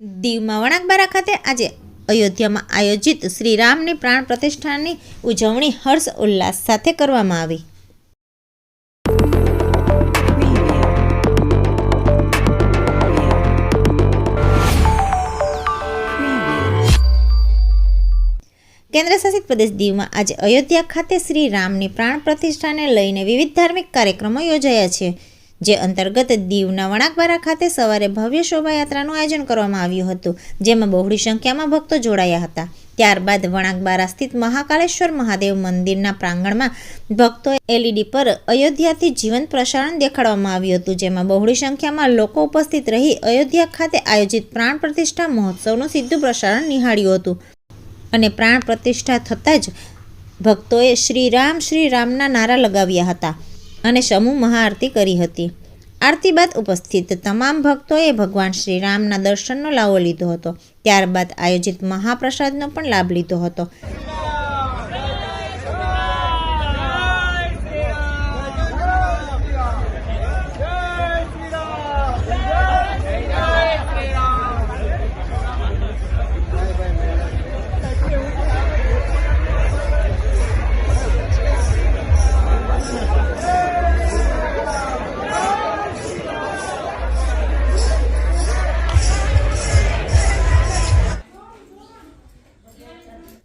દીવમાં વણાકબારા ખાતે આજે અયોધ્યામાં આયોજિત શ્રીરામની પ્રાણ પ્રતિષ્ઠાની ઉજવણી હર્ષ ઉલ્લાસ સાથે કરવામાં આવી. કેન્દ્રશાસિત પ્રદેશ દીવમાં આજે અયોધ્યા ખાતે શ્રી રામની પ્રાણ પ્રતિષ્ઠાને લઈને વિવિધ ધાર્મિક કાર્યક્રમો યોજાયા છે. જે અંતર્ગત દીવના વણાકબારા ખાતે સવારે ભવ્ય શોભાયાત્રાનું આયોજન કરવામાં આવ્યું હતું, જેમાં બહોળી સંખ્યામાં ભક્તો જોડાયા હતા. ત્યારબાદ વણાકબારા સ્થિત મહાકાલેશ્વર મહાદેવ મંદિરના પ્રાંગણમાં ભક્તોએ એલઈડી પર અયોધ્યાથી જીવંત પ્રસારણ દેખાડવામાં આવ્યું હતું, જેમાં બહોળી સંખ્યામાં લોકો ઉપસ્થિત રહી અયોધ્યા ખાતે આયોજિત પ્રાણ પ્રતિષ્ઠા મહોત્સવનું સીધું પ્રસારણ નિહાળ્યું હતું. અને પ્રાણ પ્રતિષ્ઠા થતાં જ ભક્તોએ શ્રી રામ શ્રી રામના નારા લગાવ્યા હતા. અને સમૂહ મહાઆરતી કરી હતી. આરતી બાદ ઉપસ્થિત તમામ ભક્તોએ ભગવાન શ્રી રામના દર્શનનો લાવો લીધો હતો. ત્યારબાદ આયોજિત મહાપ્રસાદનો પણ લાભ લીધો હતો.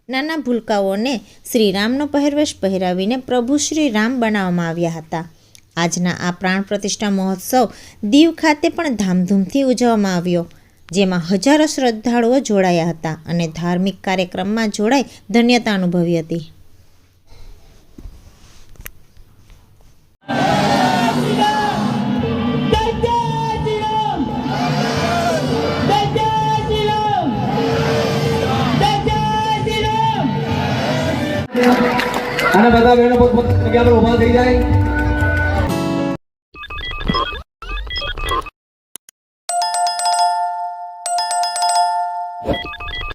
નાના ભૂલકાઓને શ્રીરામનો પહેરવેશ પહેરાવીને પ્રભુ શ્રી રામ બનાવવામાં આવ્યા હતા. આજના આ પ્રાણ પ્રતિષ્ઠા મહોત્સવ દીવ ખાતે પણ ધામધૂમથી ઉજવવામાં આવ્યો, જેમાં હજારો શ્રદ્ધાળુઓ જોડાયા હતા અને ધાર્મિક કાર્યક્રમમાં જોડાઈ ધન્યતા અનુભવી હતી. અને બધા બહેનો પોતપોતાની જગ્યા પર ઊભા થઈ જાય.